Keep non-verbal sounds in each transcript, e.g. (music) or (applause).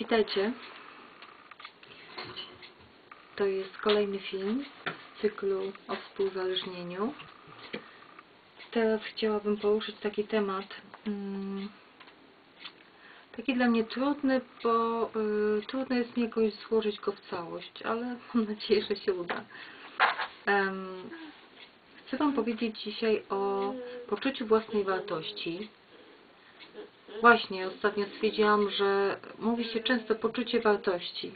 Witajcie. To jest kolejny film z cyklu o współzależnieniu. Teraz chciałabym poruszyć taki temat, mm, taki dla mnie trudny, bo y, trudno jest mi jakoś złożyć go w całość, ale mam nadzieję, że się uda. Chcę Wam powiedzieć dzisiaj o poczuciu własnej wartości. Właśnie, ostatnio stwierdziłam, że mówi się często poczucie wartości,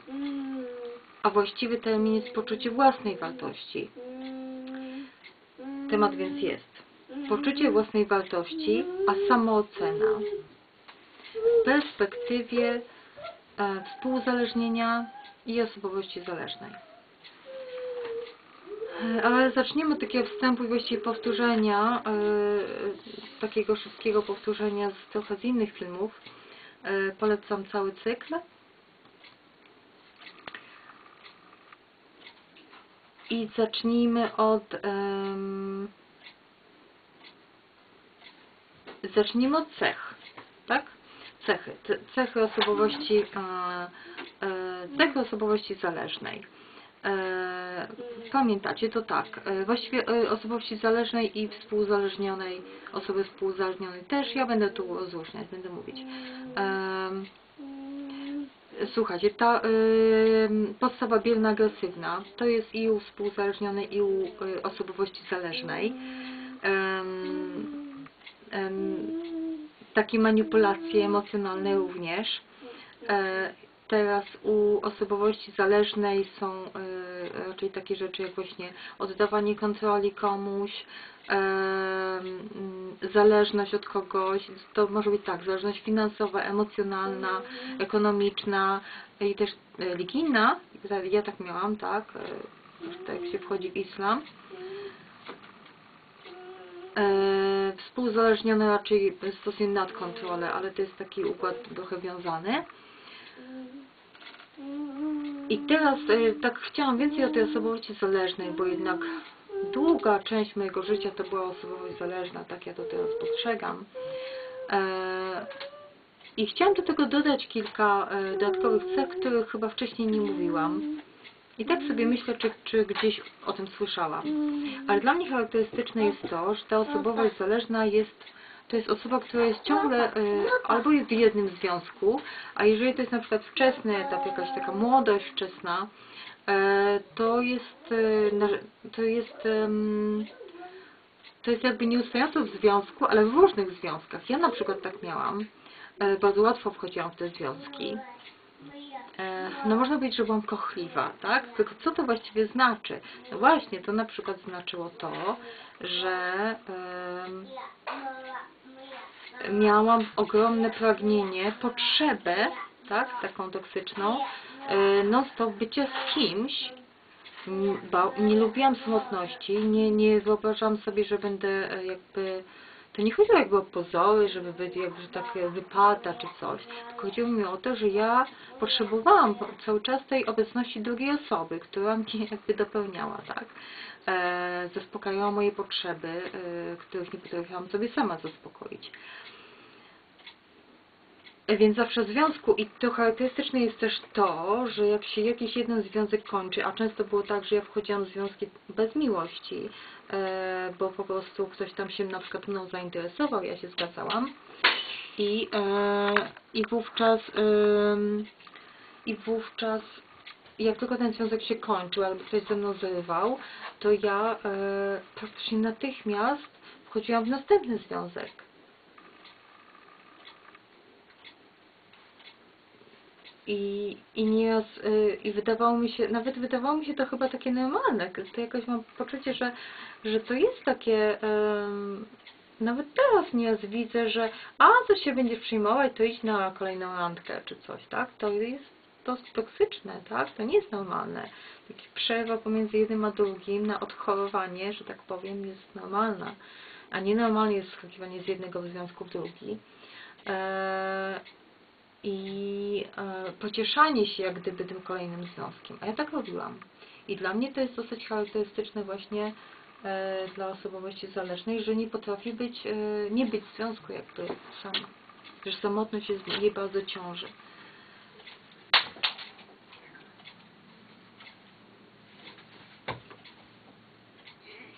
a właściwy termin jest poczucie własnej wartości. Temat więc jest. Poczucie własnej wartości, a samoocena w perspektywie e, współuzależnienia i osobowości zależnej. Ale zacznijmy od takiego wstępu i właściwie powtórzenia, e, takiego szybkiego powtórzenia z trochę z innych filmów. E, polecam cały cykl. I zacznijmy od em, zacznijmy od cech, tak? Cechy. Ce- Cechy osobowości e, e, cechy osobowości zależnej. E, Pamiętacie, to tak, e, właściwie e, osobowości zależnej i współzależnionej, osoby współzależnionej też, ja będę tu rozróżniać, będę mówić. Słuchajcie, ta podstawa bierna agresywna to jest i u współzależnionej, i u osobowości zależnej. Takie manipulacje emocjonalne również. E, teraz u osobowości zależnej są y, raczej takie rzeczy jak właśnie oddawanie kontroli komuś, mm, zależność od kogoś, to może być tak, zależność finansowa, emocjonalna, ekonomiczna i też e, religijna, ja tak miałam, tak, e, tak jak się wchodzi w islam. E, Współzależnione raczej stosuje nadkontrolę, ale to jest taki układ trochę wiązany. I teraz e, tak chciałam więcej o tej osobowości zależnej, bo jednak długa część mojego życia to była osobowość zależna, tak ja to teraz postrzegam. E, I chciałam do tego dodać kilka e, dodatkowych cech, których chyba wcześniej nie mówiłam. I tak sobie myślę, czy, czy gdzieś o tym słyszałam. Ale dla mnie charakterystyczne jest to, że ta osobowość zależna jest, to jest osoba, która jest ciągle y, albo jest w jednym związku, a jeżeli to jest na przykład wczesny etap, jakaś taka młodość wczesna, e, to jest, na- to jest, to jest jakby nieustająco w związku, ale w różnych związkach. Ja na przykład tak miałam. E, Bardzo łatwo wchodziłam w te związki. No można powiedzieć, że byłam kochliwa, tak? Tylko co to właściwie znaczy? No właśnie, to na przykład znaczyło to, że em, miałam ogromne pragnienie, potrzebę, tak, taką toksyczną, e, non stop bycia z kimś. Ba, nie lubiłam samotności, nie, nie wyobrażałam sobie, że będę e, jakby to nie chodziło jakby o pozory, żeby być jakby że tak wypada czy coś. Tylko chodziło mi o to, że ja potrzebowałam po- cały czas tej obecności drugiej osoby, która mnie (laughs) jakby dopełniała, tak? E, zaspokajała moje potrzeby, e, których nie potrafiłam sobie sama zaspokoić. Więc zawsze w związku i to charakterystyczne jest też to, że jak się jakiś jeden związek kończy, a często było tak, że ja wchodziłam w związki bez miłości, e, bo po prostu ktoś tam się na przykład mną zainteresował, ja się zgadzałam i, e, i wówczas i wówczas jak tylko ten związek się kończył albo ktoś ze mną zrywał, to ja e, praktycznie natychmiast wchodziłam w następny związek. I, i nieraz, y, i wydawało mi się, nawet wydawało mi się to chyba takie normalne. To jakoś mam poczucie, że, że to jest takie, em, nawet teraz nieraz widzę, że a, co się będziesz przyjmować, to idź na kolejną randkę czy coś, tak? To jest to toksyczne, tak? To nie jest normalne. Taki przerwa pomiędzy jednym a drugim na odchorowanie, że tak powiem, jest normalna. A nienormalnie jest skakiwanie z jednego związku w drugi. Eee, i e, pocieszanie się jak gdyby tym kolejnym związkiem. A ja tak robiłam. I dla mnie to jest dosyć charakterystyczne właśnie e, dla osobowości zależnej, że nie potrafi być, e, nie być w związku jakby sama. Że samotność jest jej bardzo ciąży.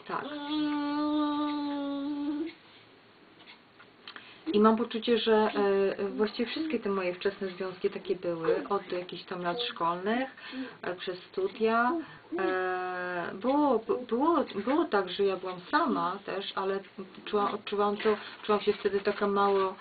Tak. Mam poczucie, że e, właściwie wszystkie te moje wczesne związki takie były, od jakichś tam lat szkolnych, e, przez studia. E, było, było, było tak, że ja byłam sama też, ale czułam, to, czułam się wtedy taka mało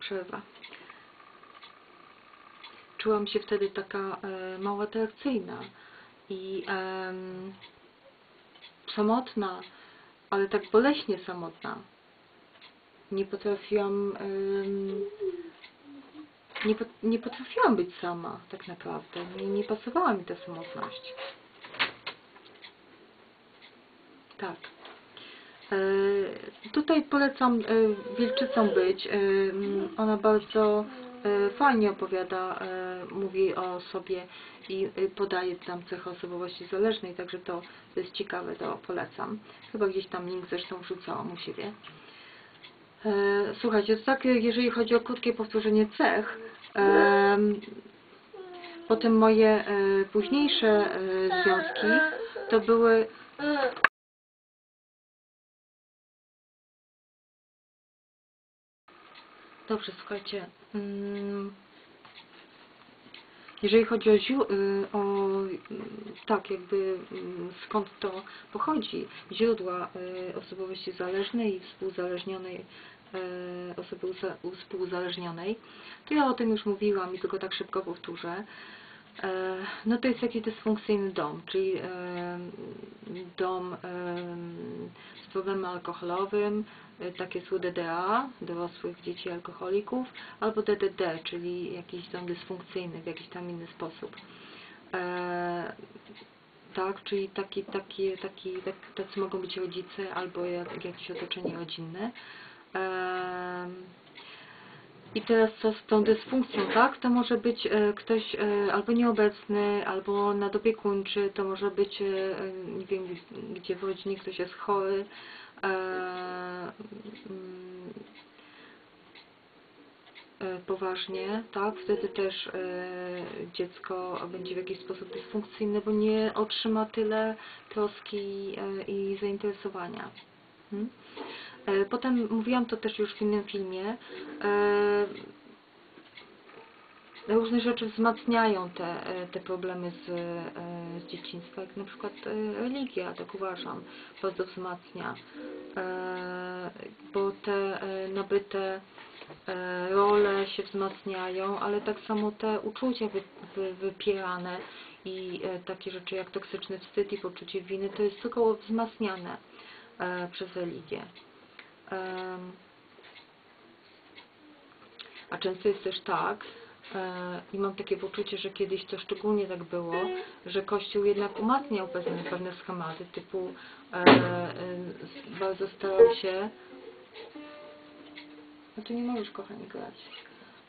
przerwa. Czułam się wtedy taka e, mało atrakcyjna i em, samotna, ale tak boleśnie samotna. Nie potrafiłam em, nie, nie potrafiłam być sama tak naprawdę. Nie, nie pasowała mi ta samotność. Tak. E, Tutaj polecam e, Wilczycą być. E, Ona bardzo e, fajnie opowiada, e, mówi o sobie i e, podaje tam cechy osobowości zależnej, także to jest ciekawe, to polecam. Chyba gdzieś tam link zresztą wrzucałam u siebie. E, Słuchajcie, to tak jeżeli chodzi o krótkie powtórzenie cech, em, potem moje e, późniejsze e, związki to były Dobrze, słuchajcie. mm, Jeżeli chodzi o, y, o mm, tak, jakby mm, skąd to pochodzi, źródła y, osobowości zależnej i współzależnionej y, osoby współuzależnionej, to ja o tym już mówiłam i tylko tak szybko powtórzę. E, No to jest jakiś dysfunkcyjny dom, czyli e, dom e, z problemem alkoholowym, takie są DDA, dorosłych dzieci alkoholików, albo DDD, czyli jakiś dom dysfunkcyjny w jakiś tam inny sposób. Tak, czyli taki, taki, taki, tak, tacy mogą być rodzice albo jak, jakieś otoczenie rodzinne. I teraz co z tą dysfunkcją, tak? To może być e, ktoś e, albo nieobecny, albo nadopiekuńczy, to może być, e, nie wiem, gdzie w rodzinie ktoś jest chory. Mm, poważnie, tak? Wtedy też dziecko będzie w jakiś sposób dysfunkcyjne, bo nie otrzyma tyle troski i zainteresowania. Hmm? E, Potem mówiłam to też już w innym filmie. e, Różne rzeczy wzmacniają te, e, te problemy z, z dzieciństwa, jak na przykład religia, tak uważam, bardzo wzmacnia, bo te nabyte role się wzmacniają, ale tak samo te uczucia wy, wy, wypierane i takie rzeczy jak toksyczny wstyd i poczucie winy, to jest tylko wzmacniane przez religię. A często jest też tak, e, i mam takie poczucie, że kiedyś to szczególnie tak było, że Kościół jednak umacniał pewne, pewne schematy, typu e, e, bardzo starał się. No to nie możesz, kochani, grać.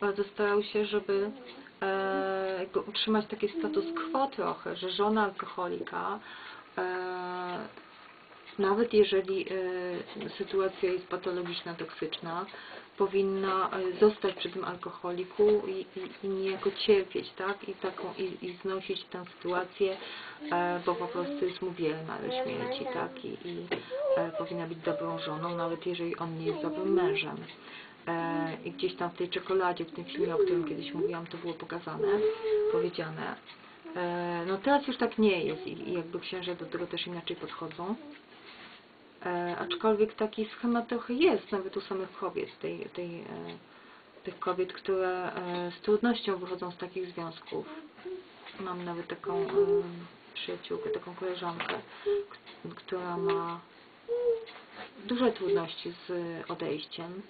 Bardzo starał się, żeby e, utrzymać taki status quo trochę, że żona alkoholika e, nawet jeżeli e, sytuacja jest patologiczna, toksyczna, powinna e, zostać przy tym alkoholiku i, i, i niejako cierpieć, tak? I, taką, i, i znosić tę sytuację, e, bo po prostu jest mu wierna do śmierci, tak? I, i powinna być dobrą żoną, nawet jeżeli on nie jest dobrym mężem. I gdzieś tam w tej czekoladzie, w tym filmie, o którym kiedyś mówiłam, to było pokazane, powiedziane. No teraz już tak nie jest i jakby księża do tego też inaczej podchodzą. E, aczkolwiek taki schemat trochę jest, nawet u samych kobiet, tej, tej, e, tych kobiet, które e, z trudnością wychodzą z takich związków. Mam nawet taką e, przyjaciółkę, taką koleżankę, która ma duże trudności z odejściem.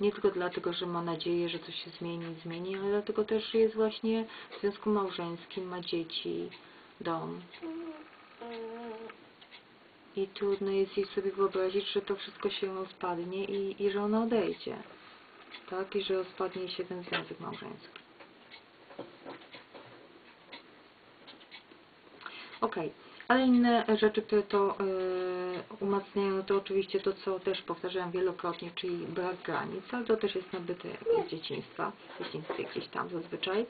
Nie tylko dlatego, że ma nadzieję, że coś się zmieni zmieni, ale dlatego też, że jest właśnie w związku małżeńskim, ma dzieci, dom. I trudno jest jej sobie wyobrazić, że to wszystko się rozpadnie i, i że ona odejdzie. Tak? I że rozpadnie się ten związek małżeński. Okej. Ale inne rzeczy, które to e, umacniają, to oczywiście to, co też powtarzałam wielokrotnie, czyli brak granic, ale to też jest nabyte z dzieciństwa, w dzieciństwie gdzieś tam zazwyczaj.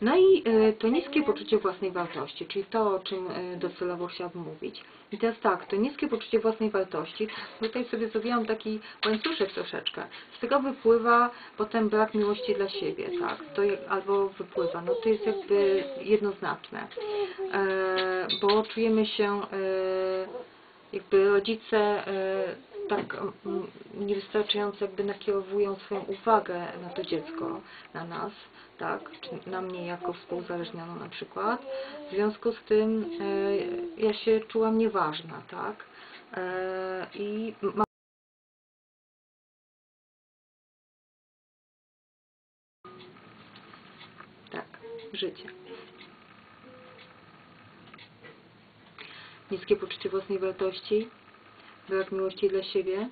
No i e, to niskie poczucie własnej wartości, czyli to, o czym e, docelowo chciałabym mówić. I teraz tak, to niskie poczucie własnej wartości, tutaj sobie zrobiłam taki łańcuszek troszeczkę. Z tego wypływa potem brak miłości dla siebie, tak? To albo wypływa, no to jest jakby jednoznaczne. E, bo czujemy się jakby rodzice tak niewystarczająco jakby nakierowują swoją uwagę na to dziecko, na nas, tak, czy na mnie jako współzależnioną na przykład. W związku z tym e, ja się czułam nieważna, tak, e, i mam tak, życie. Niskie poczucie własnej wartości, brak miłości dla siebie.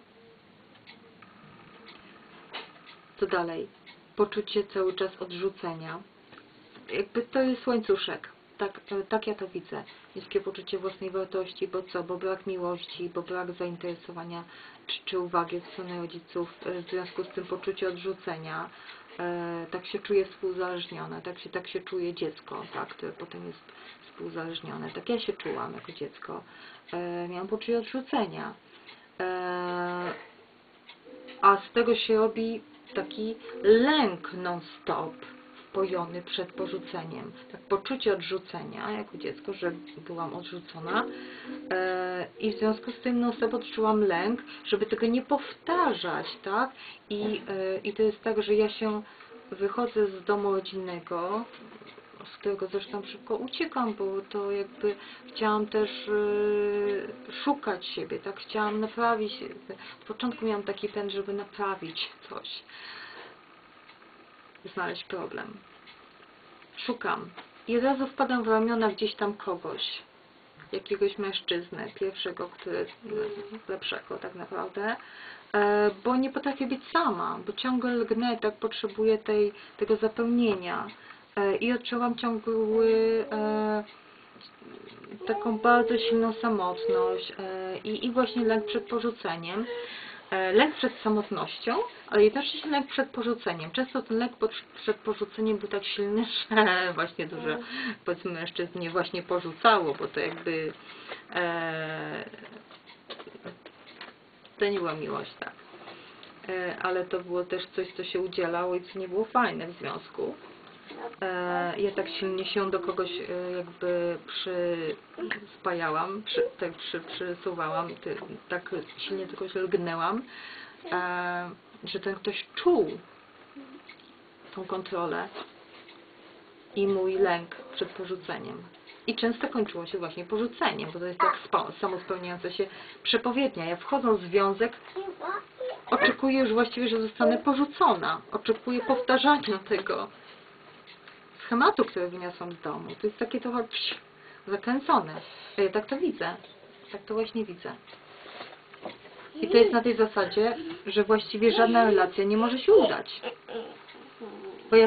Co dalej? Poczucie cały czas odrzucenia. Jakby to jest łańcuszek. Tak, e, tak ja to widzę. Niskie poczucie własnej wartości, bo co? Bo brak miłości, bo brak zainteresowania czy, czy uwagi ze strony rodziców, e, w związku z tym poczucie odrzucenia. E, tak się czuje współzależnione, tak się, tak się czuje dziecko, tak, które potem jest współzależnione. Tak ja się czułam jako dziecko. E, miałam poczucie odrzucenia. E, a z tego się robi taki lęk non-stop wpojony przed porzuceniem. Tak poczucie odrzucenia jako dziecko, że byłam odrzucona e, i w związku z tym non-stop odczułam lęk, żeby tego nie powtarzać, tak? I, e, I to jest tak, że ja się wychodzę z domu rodzinnego, z którego zresztą szybko uciekam, bo to jakby chciałam też e, szukać siebie, tak? Chciałam naprawić. W początku miałam taki pęd, żeby naprawić coś znaleźć problem. Szukam. I od razu wpadam w ramiona gdzieś tam kogoś. Jakiegoś mężczyznę, pierwszego, który lepszego tak naprawdę. E, Bo nie potrafię być sama, bo ciągle lgnę, tak potrzebuję tej, tego zapełnienia. E, I odczuwam ciągły e, taką bardzo silną samotność e, i, i właśnie lęk przed porzuceniem. Lęk przed samotnością, ale jednocześnie lęk przed porzuceniem. Często ten lęk przed porzuceniem był tak silny, (laughs) że właśnie dużo powiedzmy mężczyzn mnie właśnie porzucało, bo to jakby e, to nie była miłość, tak. E, ale to było też coś, co się udzielało i co nie było fajne w związku. E, ja tak silnie się do kogoś e, jakby przyspajałam, przy, tak przy, przysuwałam, ty, tak silnie do kogoś lgnęłam, e, że ten ktoś czuł tą kontrolę i mój lęk przed porzuceniem. I często kończyło się właśnie porzuceniem, bo to jest tak samospełniająca się przepowiednia. Ja wchodząc w związek, oczekuję już właściwie, że zostanę porzucona. Oczekuję powtarzania tego schematu, który wyniosłam z domu. To jest takie trochę psz, zakręcone. Ja tak to widzę. Tak to właśnie widzę. I to jest na tej zasadzie, że właściwie żadna relacja nie może się udać. Bo ja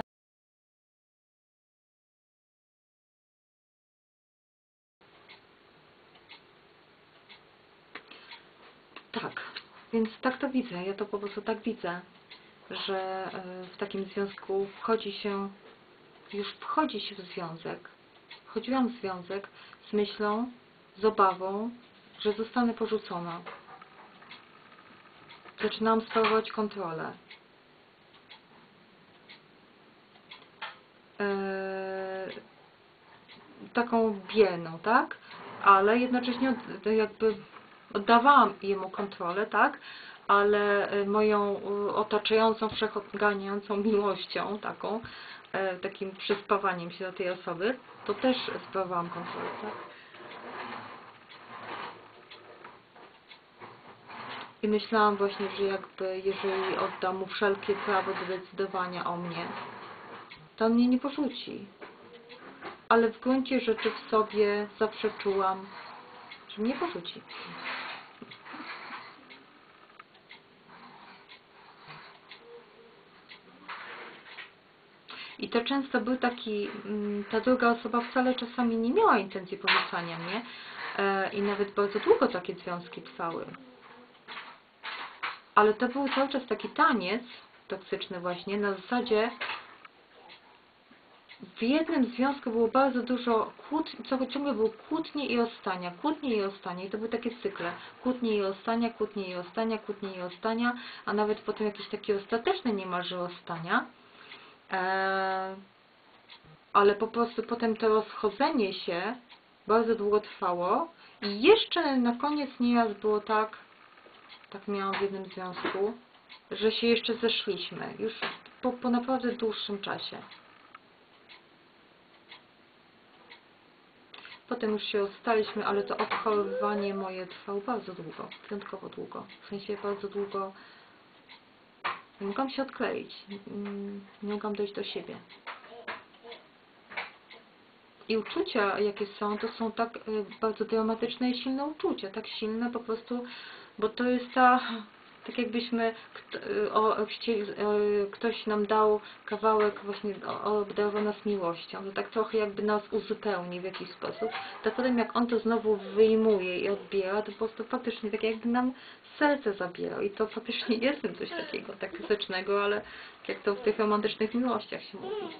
Tak, więc tak to widzę. Ja to po prostu tak widzę, że e, w takim związku wchodzi się, już wchodzi się w związek. Wchodziłam w związek z myślą, z obawą, że zostanę porzucona. Zaczynałam sprawować kontrolę. E, taką bielną, tak? Ale jednocześnie od, jakby oddawałam jemu kontrolę, tak? Ale moją e, otaczającą, wszechoganiającą miłością, taką, takim przyspawaniem się do tej osoby, to też sprawowałam kontrolę, tak? I myślałam właśnie, że jakby jeżeli oddam mu wszelkie prawo do decydowania o mnie, to on mnie nie porzuci. Ale w gruncie rzeczy w sobie zawsze czułam, że mnie porzuci. I to często był taki, mm, ta druga osoba wcale czasami nie miała intencji porzucania mnie e, i nawet bardzo długo takie związki trwały. Ale to był cały czas taki taniec toksyczny właśnie, na zasadzie w jednym związku było bardzo dużo kłótni, co ciągle było kłótnie i ostania, kłótnie i ostania i to były takie cykle, kłótnie i ostania, kłótnie i ostania, kłótnie i ostania, a nawet potem jakieś takie ostateczne niemalże ostania. Eee, ale po prostu potem to rozchodzenie się bardzo długo trwało i jeszcze na koniec nieraz było tak, tak miałam w jednym związku, że się jeszcze zeszliśmy, już po, po naprawdę dłuższym czasie. Potem już się rozstaliśmy, ale to odchowywanie moje trwało bardzo długo, wyjątkowo długo. W sensie bardzo długo mogłam się odkleić, mm, nie mogłam dojść do siebie. I uczucia, jakie są, to są tak y, bardzo dramatyczne i silne uczucia, tak silne po prostu, bo to jest ta, tak jakbyśmy, o, y, ktoś nam dał kawałek właśnie, obdarował nas miłością, że tak trochę jakby nas uzupełni w jakiś sposób, to potem jak on to znowu wyjmuje i odbiera, to po prostu faktycznie tak jakby nam serce zabierał i to faktycznie jest coś takiego, tak fizycznego, ale jak to w tych romantycznych miłościach się mówi.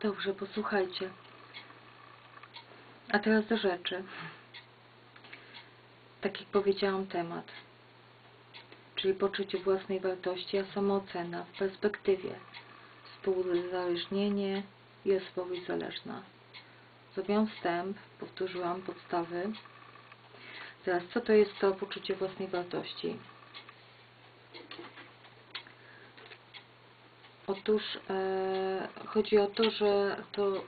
Dobrze, posłuchajcie. A teraz do rzeczy. Tak jak powiedziałam, temat. Czyli poczucie własnej wartości, a samoocena w perspektywie. Współuzależnienie i osobowość zależna. Zrobiłam wstęp, powtórzyłam podstawy. Teraz, co to jest to poczucie własnej wartości? Otóż e, chodzi o to, że to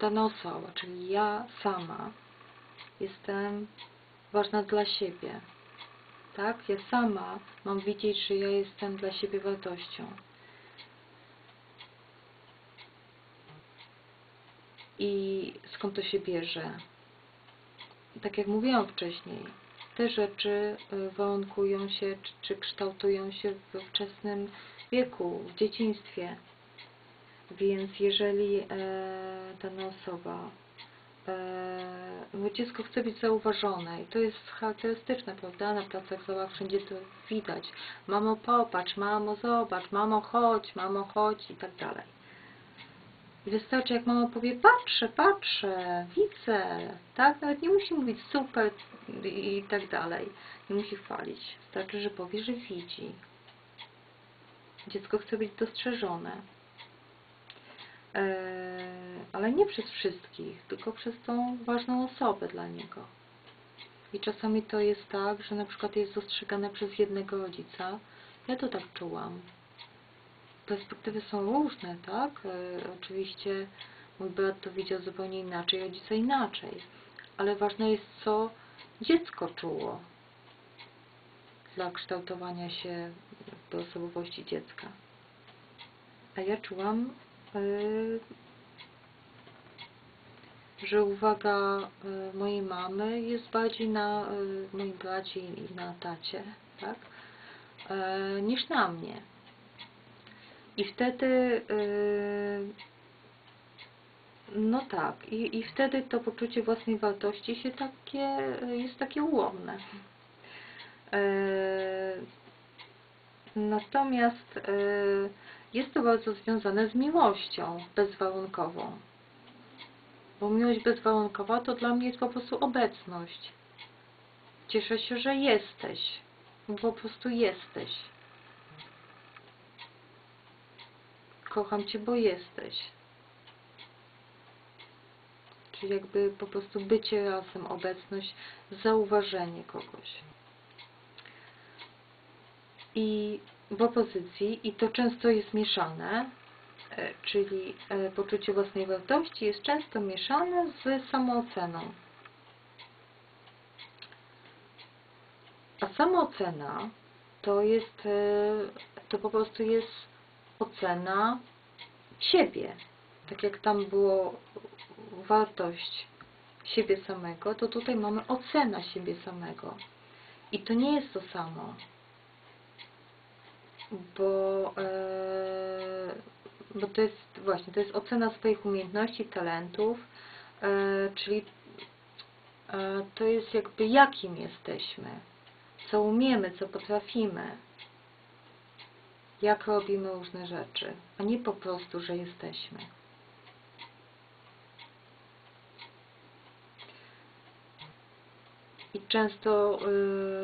dana osoba, czyli ja sama jestem ważna dla siebie. Tak? Ja sama mam widzieć, że ja jestem dla siebie wartością. I skąd to się bierze? Tak jak mówiłam wcześniej, te rzeczy y, warunkują się czy, czy kształtują się we wczesnym wieku, w dzieciństwie. Więc jeżeli e, dana osoba, e, bo dziecko chce być zauważone i to jest charakterystyczne, prawda? Na placach zabaw wszędzie to widać. Mamo popatrz, mamo zobacz, mamo chodź, mamo chodź i tak dalej. I wystarczy jak mama powie patrzę, patrzę, widzę, tak? Nawet nie musi mówić super i tak dalej. Nie musi chwalić. Wystarczy, że powie, że widzi. Dziecko chce być dostrzeżone. Eee, ale nie przez wszystkich, tylko przez tą ważną osobę dla niego. I czasami to jest tak, że na przykład jest dostrzegane przez jednego rodzica. Ja to tak czułam. Perspektywy są różne, tak? E, oczywiście mój brat to widział zupełnie inaczej, rodzice inaczej. Ale ważne jest, co dziecko czuło dla kształtowania się do osobowości dziecka. A ja czułam, że uwaga yy, mojej mamy jest bardziej na yy, moim bracie i na tacie, tak? Niż na mnie. I wtedy no tak, i, i wtedy to poczucie własnej wartości się takie, jest takie ułomne. Natomiast jest to bardzo związane z miłością bezwarunkową. Bo miłość bezwarunkowa to dla mnie jest po prostu obecność. Cieszę się, że jesteś. Bo po prostu jesteś. Kocham Cię, bo jesteś. Czyli jakby po prostu bycie razem, obecność, zauważenie kogoś i w opozycji, i to często jest mieszane, e, czyli e, poczucie własnej wartości jest często mieszane z samooceną. A samoocena to jest, e, to po prostu jest ocena siebie. Tak jak tam było wartość siebie samego, to tutaj mamy ocena siebie samego. I to nie jest to samo. Bo, e, bo to jest właśnie, to jest ocena swoich umiejętności, talentów, e, czyli e, to jest jakby jakim jesteśmy, co umiemy, co potrafimy, jak robimy różne rzeczy, a nie po prostu, że jesteśmy. I często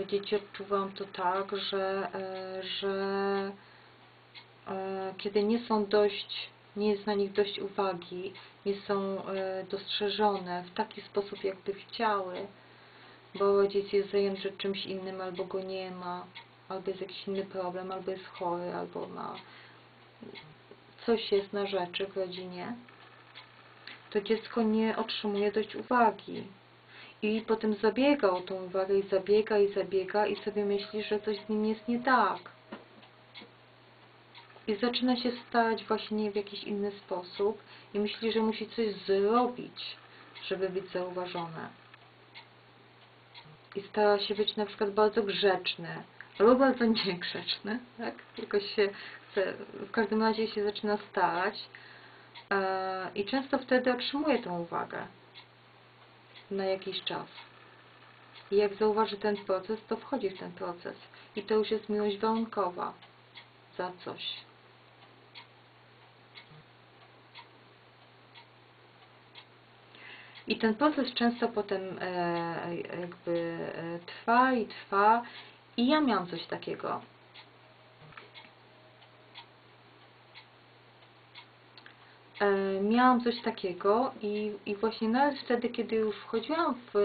y, dzieci odczuwam to tak, że, y, że y, kiedy nie są dość, nie jest na nich dość uwagi, nie są y, dostrzeżone w taki sposób, jakby chciały, bo rodzic jest zajęty czymś innym, albo go nie ma, albo jest jakiś inny problem, albo jest chory, albo ma coś jest na rzeczy w rodzinie, to dziecko nie otrzymuje dość uwagi. I potem zabiega o tą uwagę i zabiega i zabiega i sobie myśli, że coś z nim jest nie tak. I zaczyna się starać właśnie w jakiś inny sposób i myśli, że musi coś zrobić, żeby być zauważone. I stara się być na przykład bardzo grzeczny, albo bardzo niegrzeczny, tak? Jakoś się chce, w każdym razie się zaczyna starać e, i często wtedy otrzymuje tą uwagę na jakiś czas. I jak zauważy ten proces, to wchodzi w ten proces. I to już jest miłość warunkowa za coś. I ten proces często potem e, jakby e, trwa i trwa. I ja miałam coś takiego. E, miałam coś takiego i, i właśnie nawet wtedy, kiedy już wchodziłam w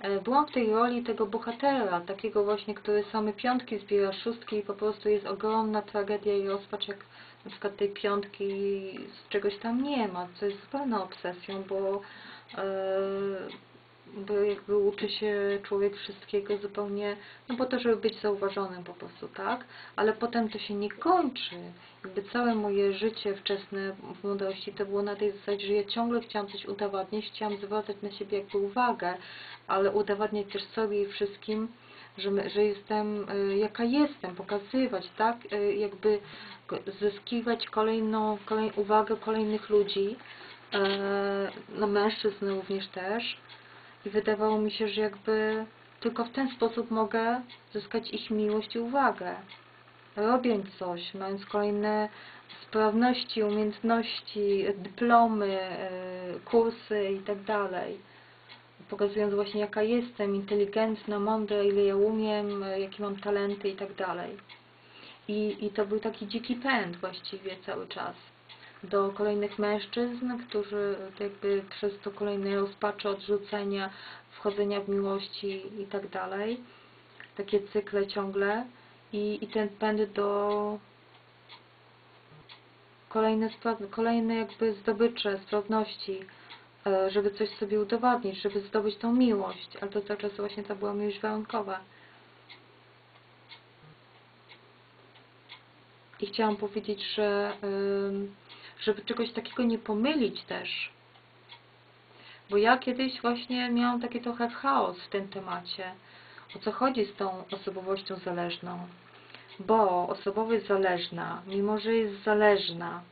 e, byłam w tej roli tego bohatera, takiego właśnie, który same piątki zbiera, szóstki i po prostu jest ogromna tragedia i rozpacz, jak na przykład tej piątki z czegoś tam nie ma, co jest zupełną obsesją, bo e, bo jakby uczy się człowiek wszystkiego zupełnie, no po to, żeby być zauważonym po prostu, tak? Ale potem to się nie kończy. Jakby całe moje życie wczesne w młodości to było na tej zasadzie, że ja ciągle chciałam coś udowadniać, chciałam zwracać na siebie jakby uwagę, ale udowadniać też sobie i wszystkim, że, że jestem, y, jaka jestem, pokazywać, tak? Y, jakby zyskiwać kolejną, kolej, uwagę kolejnych ludzi, y, no mężczyzn również też, i wydawało mi się, że jakby tylko w ten sposób mogę zyskać ich miłość i uwagę. Robiąc coś, mając kolejne sprawności, umiejętności, dyplomy, e, kursy i tak. Pokazując właśnie jaka jestem, inteligentna, mądra, ile ja umiem, e, jakie mam talenty i tak. I, I to był taki dziki pęd właściwie cały czas do kolejnych mężczyzn, którzy jakby przez to kolejne rozpacze, odrzucenia, wchodzenia w miłości i tak dalej. Takie cykle ciągle i, i ten pęd do kolejne, kolejne jakby zdobycze, sprawności, e, żeby coś sobie udowodnić, żeby zdobyć tą miłość, ale to cały czas właśnie to była miłość warunkowa. I chciałam powiedzieć, że yy, żeby czegoś takiego nie pomylić też. Bo ja kiedyś właśnie miałam takie trochę chaos w tym temacie. O co chodzi z tą osobowością zależną? Bo osobowość zależna, mimo że jest zależna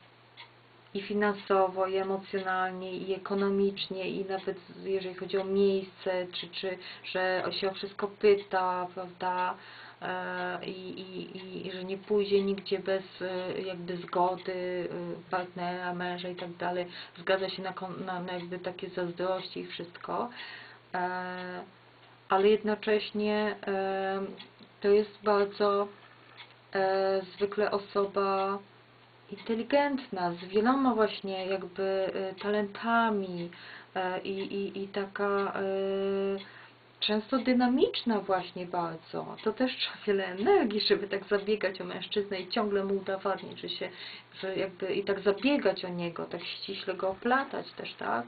i finansowo, i emocjonalnie, i ekonomicznie, i nawet jeżeli chodzi o miejsce, czy, czy że się o wszystko pyta, prawda, i, i, i że nie pójdzie nigdzie bez e, jakby zgody e, partnera, męża i tak dalej, zgadza się na, na, na jakby takie zazdrości i wszystko, ale jednocześnie to jest bardzo zwykle osoba inteligentna, z wieloma właśnie jakby talentami i, i, i taka często dynamiczna właśnie bardzo. To też trzeba wiele energii, żeby tak zabiegać o mężczyznę i ciągle mu udowadniać, że się, że jakby i tak zabiegać o niego, tak ściśle go oplatać też, tak?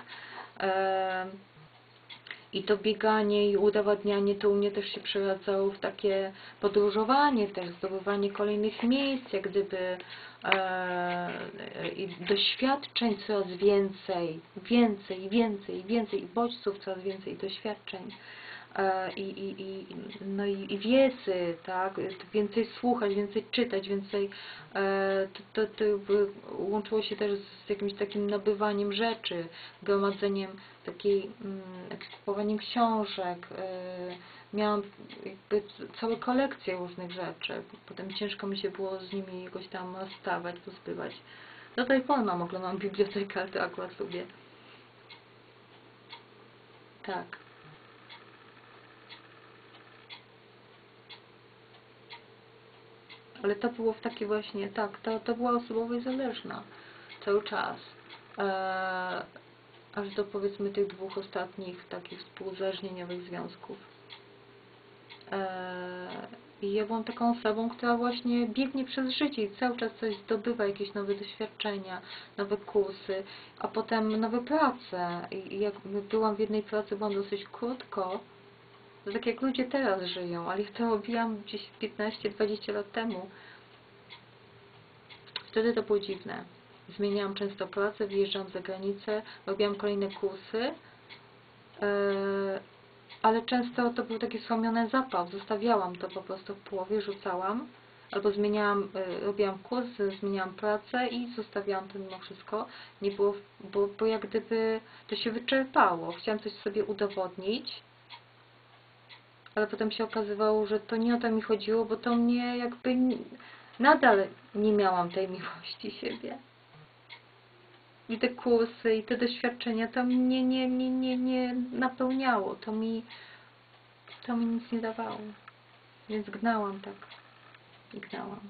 I to bieganie i udowadnianie to u mnie też się przeradzało w takie podróżowanie, też zdobywanie kolejnych miejsc, jak gdyby e, i doświadczeń coraz więcej, więcej, więcej, więcej, i bodźców coraz więcej doświadczeń i, i, i, no i, i wiedzy, tak, więcej słuchać, więcej czytać, więcej, e, to, to, to łączyło się też z jakimś takim nabywaniem rzeczy, gromadzeniem takiej, mm, kupowaniem książek, e, miałam jakby całe kolekcje różnych rzeczy, potem ciężko mi się było z nimi jakoś tam rozstawać, pozbywać. Do tej pory mam oglądam bibliotekę, ale to akurat lubię. Tak. Ale to było w takie właśnie, tak, to, to była osobowość zależna cały czas. Eee, aż do powiedzmy tych dwóch ostatnich takich współzależnieniowych związków. Eee, I ja byłam taką osobą, która właśnie biegnie przez życie i cały czas coś zdobywa, jakieś nowe doświadczenia, nowe kursy, a potem nowe prace. I jak byłam w jednej pracy, byłam dosyć krótko, to tak jak ludzie teraz żyją, ale ja to robiłam gdzieś 15-20 lat temu. Wtedy to było dziwne. Zmieniałam często pracę, wyjeżdżałam za granicę, robiłam kolejne kursy, yy, ale często to był taki słomiony zapał. Zostawiałam to po prostu w połowie, rzucałam, albo zmieniałam, yy, robiłam kurs, zmieniałam pracę i zostawiałam to mimo wszystko. Nie było, bo, bo jak gdyby to się wyczerpało. Chciałam coś sobie udowodnić, ale potem się okazywało, że to nie o to mi chodziło, bo to mnie jakby nadal nie miałam tej miłości siebie. I te kursy, i te doświadczenia, to mnie nie, nie, nie, nie napełniało, to mi, to mi nic nie dawało. Więc gnałam tak. I gnałam.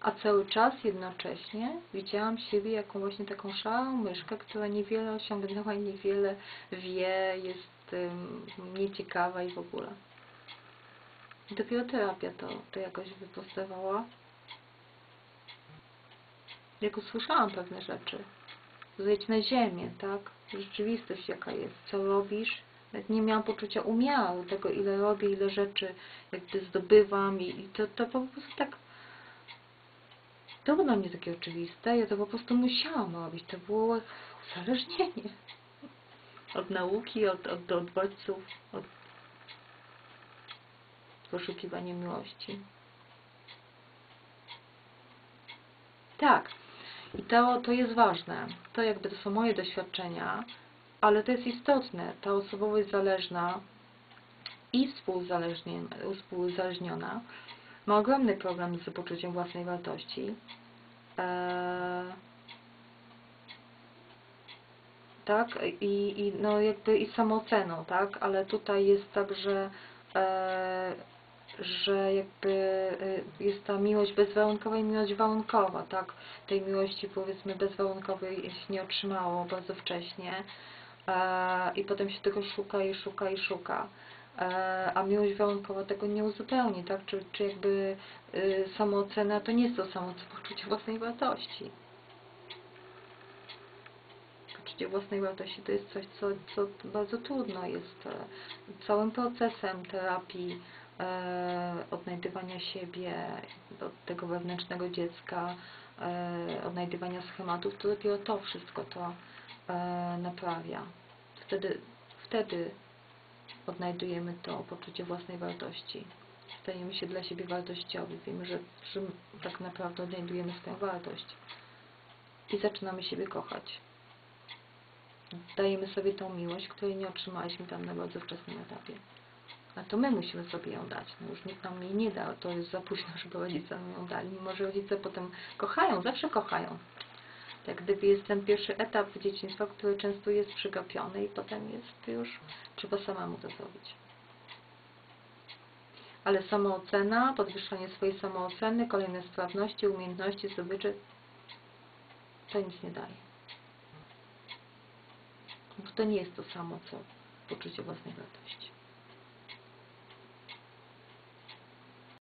A cały czas jednocześnie widziałam siebie jako właśnie taką szarą myszkę, która niewiele osiągnęła i niewiele wie, jest um, nieciekawa i w ogóle. I dopiero terapia to, to jakoś wyprostowała. Jak usłyszałam pewne rzeczy, zejdź na ziemię, tak? Rzeczywistość jaka jest, co robisz. Nie miałam poczucia umiaru tego, ile robię, ile rzeczy jakby zdobywam i, i to, to po prostu tak to było dla mnie takie oczywiste, ja to po prostu musiałam robić. To było uzależnienie (laughs) od nauki, od, od, od bodźców, od poszukiwania miłości. Tak. I to, to jest ważne. To jakby to są moje doświadczenia, ale to jest istotne. Ta osobowość zależna i współuzależniona ma ogromny problem z poczuciem własnej wartości. Eee, tak, i, i no jakby i samooceną, tak, ale tutaj jest tak, że, e, że jakby e, jest ta miłość bezwarunkowa i miłość warunkowa, tak, tej miłości powiedzmy bezwarunkowej się nie otrzymało bardzo wcześnie e, i potem się tego szuka i szuka i szuka. A miłość warunkowa tego nie uzupełni, tak? Czy, czy jakby y, samoocena to nie jest to samo, co poczucie własnej wartości. Poczucie własnej wartości to jest coś, co, co bardzo trudno jest e, całym procesem terapii, e, odnajdywania siebie, od tego wewnętrznego dziecka, e, odnajdywania schematów, to dopiero to wszystko to naprawia. Wtedy, wtedy odnajdujemy to poczucie własnej wartości. Stajemy się dla siebie wartościowi. Wiemy, że, tak naprawdę odnajdujemy swoją wartość. I zaczynamy siebie kochać. Dajemy sobie tą miłość, której nie otrzymaliśmy tam na bardzo wczesnym etapie. A to my musimy sobie ją dać. No już nikt nam jej nie da. To jest za późno, żeby rodzice nam ją dali. Mimo, że rodzice potem kochają, zawsze kochają. Jak gdyby jest ten pierwszy etap dzieciństwa, który często jest przegapiony i potem jest już, trzeba samemu to zrobić. Ale samoocena, podwyższanie swojej samooceny, kolejne sprawności, umiejętności, zdobycze, to nic nie daje. Bo to nie jest to samo, co poczucie własnej wartości.